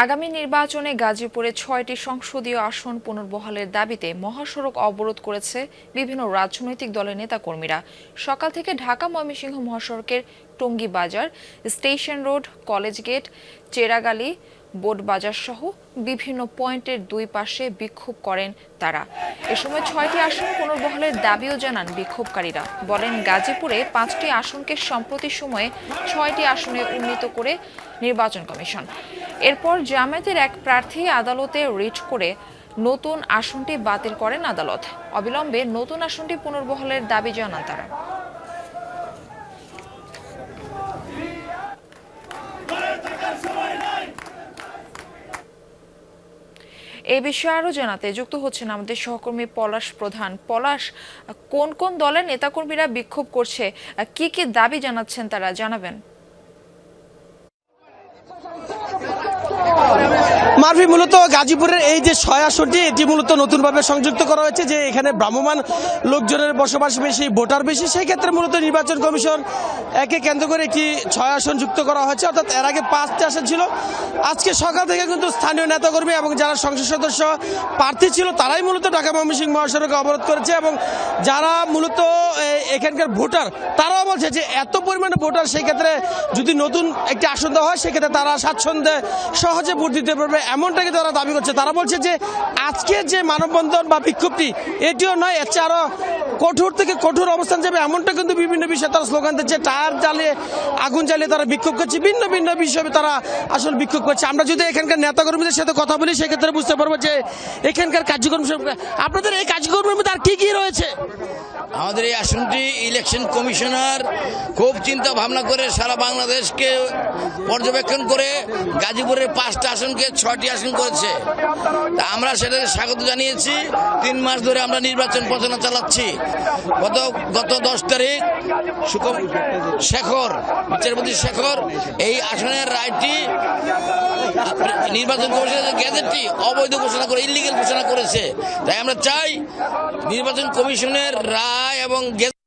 আগামী নির্বাচনে গাজীপুরে ছয়টি সংসদীয় আসন পুনর্বহালের দাবিতে মহাসড়ক অবরোধ করেছে বিভিন্ন রাজনৈতিক দলের নেতাকর্মীরা। সকাল থেকে ঢাকা ময়মনসিংহ মহাসড়কের Tongi Bazar, station road, college gate, Cheragali, Board Bazar সহ বিভিন্ন পয়েন্টের দুই পাশে বিক্ষোভ করেন তারা। এ সময় ছয়টি আসন পুনর্বহালের দাবিও জানান বিক্ষোভকারীরা। বলেন, গাজীপুরে পাঁচটি আসনকে সম্প্রতি সময়ে ছয়টি আসনে উন্নীত করে নির্বাচন কমিশন। এরপর জামায়াতের এক প্রার্থী আদালতে রিট করে নতুন আসনটি বাতিল করেন আদালত। অবিলম্বে নতুন আসনটি পুনর্বহলের দাবি জানান তারা। এই বিষয়ে আরও জানাতে যুক্ত হচ্ছেন আমাদের সহকর্মী পলাশ প্রধান। পলাশ, কোন কোন দলের নেতাকর্মীরা বিক্ষোভ করছে? কি কি দাবি জানাচ্ছেন তারা? জানাবেন। মারফি, মূলত গাজীপুরের এই যে ছয় এটি মূলত নতুনভাবে সংযুক্ত করা হয়েছে যে এখানে ভ্রাম্যমান লোকজনের বসবাস বেশি, ভোটার বেশি, সেই ক্ষেত্রে মূলত নির্বাচন কমিশন একে কেন্দ্র করে একটি ছয় আসন যুক্ত করা হয়েছে। অর্থাৎ এর আগে পাঁচটি আসন ছিল। আজকে সকাল থেকে কিন্তু স্থানীয় নেতাকর্মী এবং যারা সংসদ সদস্য প্রার্থী ছিল, তারাই মূলত ঢাকা ময়মনসিংহ মহাসড়কে অবরোধ করেছে এবং যারা মূলত এখানকার ভোটার, তারাও বলছে যে এত পরিমাণে ভোটার, সেই ক্ষেত্রে যদি নতুন একটি আসন দেওয়া হয়, সেক্ষেত্রে তারা স্বাচ্ছন্দ্যে সহজে ভোট দিতে পারবে। এমনটাকে তারা দাবি করছে। তারা বলছে যে আজকে যে মানববন্ধন বা বিক্ষোভটি, এটিও নয়, এর চেয়ে কঠোর থেকে কঠোর অবস্থান যাবে, এমনটা কিন্তু বিভিন্ন বিষয়ে তারা স্লোগান দিচ্ছে। টায়ার জ্বালিয়ে, আগুন জ্বালিয়ে তারা বিক্ষোভ করছে। ভিন্ন ভিন্ন বিষয়ে তারা আসলে বিক্ষোভ করছে। আমরা যদি এখানকার নেতাকর্মীদের সাথে কথা বলি, সেক্ষেত্রে বুঝতে পারব যে এখানকার কার্যক্রম আপনাদের এই কার্যক্রমের মধ্যে আর কি কি রয়েছে? আমাদের এই আসনটি ইলেকশন কমিশনার খুব চিন্তা ভাবনা করে সারা বাংলাদেশকে পর্যবেক্ষণ করে গাজীপুরের পাঁচটা আসনকে ছয়টি আসন করেছে। তা আমরা সেটাকে স্বাগত জানিয়েছি। তিন মাস ধরে আমরা নির্বাচন প্রচারণা চালাচ্ছি। গত গত দশ তারিখ শেখর, বিচারপতি শেখর এই আসনের রায়টি নির্বাচন কমিশনের গ্যাজেটটি অবৈধ ঘোষণা করে ইলিগেল ঘোষণা করেছে। তাই আমরা চাই নির্বাচন কমিশনের রায় এবং